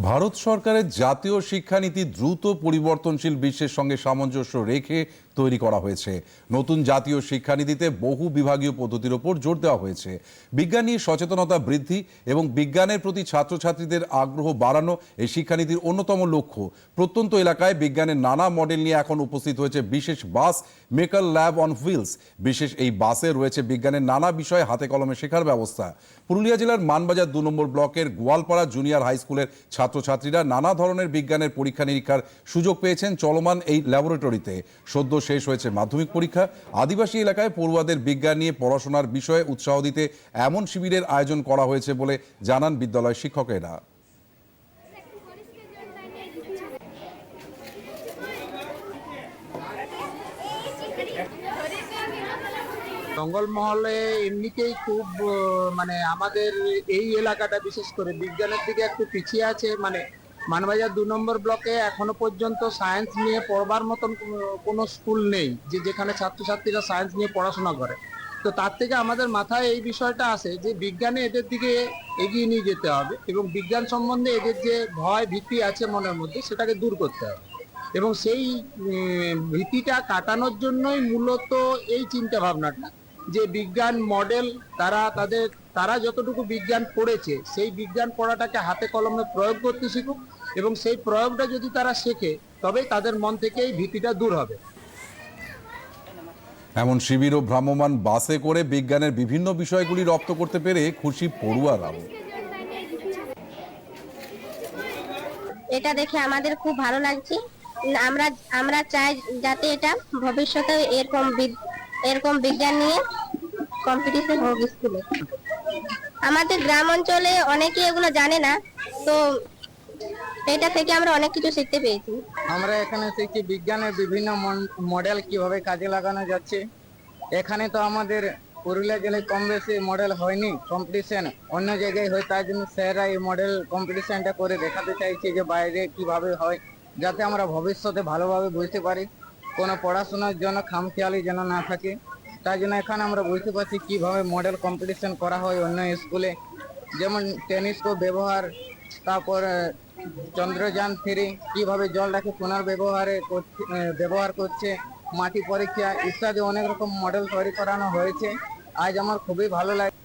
ভারত সরকারের জাতীয় শিক্ষানীতি দ্রুত পরিবর্তনশীল বিশ্বের সঙ্গে সামঞ্জস্য রেখে তৈরি করা হয়েছে। নতুন জাতীয় শিক্ষানীতিতে বহু বিভাগীয় পদ্ধতির ওপর জোর দেওয়া হয়েছে। বিজ্ঞান নিয়ে সচেতনতা বৃদ্ধি এবং বিজ্ঞানের প্রতি ছাত্রছাত্রীদের আগ্রহ বাড়ানো এই শিক্ষানীতির অন্যতম লক্ষ্য। প্রত্যন্ত এলাকায় বিজ্ঞানের নানা মডেল নিয়ে এখন উপস্থিত হয়েছে বিশেষ bus, maker lab on wheels. বিশেষ এই বাসে রয়েছে বিজ্ঞানের নানা বিষয়ে হাতে কলমে শেখার ব্যবস্থা। পুরুলিয়া জেলার মানবাজার দু নম্বর ব্লকের গোয়ালপাড়া জুনিয়র হাই স্কুলের ছাত্রছাত্রীরা নানা ধরনের বিজ্ঞানের পরীক্ষা নিরীক্ষার সুযোগ পেয়েছেন চলমান এই ল্যাবরেটরিতে। সদ্য শেষ হয়েছে। মাধ্যমিক পরীক্ষা আদিবাসী এলাকায় পড়ুয়াদের বিজ্ঞান নিয়ে পড়াশোনার বিষয়ে উৎসাহ দিতে এমন শিবিরের আয়োজন করা হয়েছে বলে জানান বিদ্যালয় শিক্ষকেরা। জঙ্গলমহলে এমনিতেই খুব মানে আমাদের এই এলাকাটা বিশেষ করে বিজ্ঞানের দিকে একটু পিছিয়ে আছে মানে মানবাজার দু নম্বর ব্লকে এখনও পর্যন্ত সায়েন্স নিয়ে পড়বার মতন কোনো- স্কুল নেই, যে যেখানে ছাত্রছাত্রীরা সায়েন্স নিয়ে পড়াশোনা করে। তো তার থেকে আমাদের মাথায় এই বিষয়টা আসে যে বিজ্ঞানে এদের দিকে এগিয়ে নিয়ে যেতে হবে এবং বিজ্ঞান সম্বন্ধে এদের যে ভয় ভীতি আছে মনের মধ্যে সেটাকে দূর করতে হবে। এবং সেই ভীতিটা কাটানোর জন্যই মূলত এই চিন্তা ভাবনাটা যে বিজ্ঞান মডেল তারা তাদের তারা যতটুকু বিজ্ঞান পড়েছে সেই বিজ্ঞান পড়াটাকে হাতে কলমে প্রয়োগ করতে শিখুক এবং সেই প্রয়োগটা যদি তারা শেখে তবেই তাদের মন থেকে এই ভীতিটা দূর হবে। এমন শিবির ও ভ্রাম্যমাণ বাসে করে বিজ্ঞানের বিভিন্ন বিষয়গুলি রপ্ত করতে পেরে খুশি পড়ুয়ারাও এটা দেখে আমাদের খুব ভালো লাগছে। আমরা আমরা চাই যাতে এটা ভবিষ্যতে এরকম এরকম বিজ্ঞান নিয়ে কম্পিটিশন হোক স্কুলে আমাদের গ্রাম অঞ্চলে অনেকে এগুলো জানে না, তো এটা থেকে আমরা অনেক কিছু শিখতে পেয়েছি আমরা এখানে শিখছি বিজ্ঞানের বিভিন্ন মডেল কীভাবে কাজে লাগানো যাচ্ছে। এখানে তো আমাদের পুরুলিয়া জেলায় কম বেশি মডেল হয়নি কম্পিটিশন অন্য জায়গায় হয় তার জন্য স্যাররা এই মডেল কম্পিটিশনটা করে দেখাতে চাইছে যে বাইরে কীভাবে হয়, যাতে আমরা ভবিষ্যতে ভালোভাবে বুঝতে পারি। কোনো পড়াশোনার জন্য খামখেয়ালি যেন না থাকে। তাই জন্য এখানে আমরা বুঝতে পারছি কীভাবে মডেল কম্পিটিশন করা হয় অন্য স্কুলে যেমন টেনিস্কোপ ব্যবহার, তারপর চন্দ্রযান থ্রি কীভাবে জলটাকে পুনর্ব্যবহারে ব্যবহার করছে মাটি পরীক্ষা ইত্যাদি অনেক রকম মডেল তৈরি করানো হয়েছে। আজ আমার খুবই ভালো লাগে।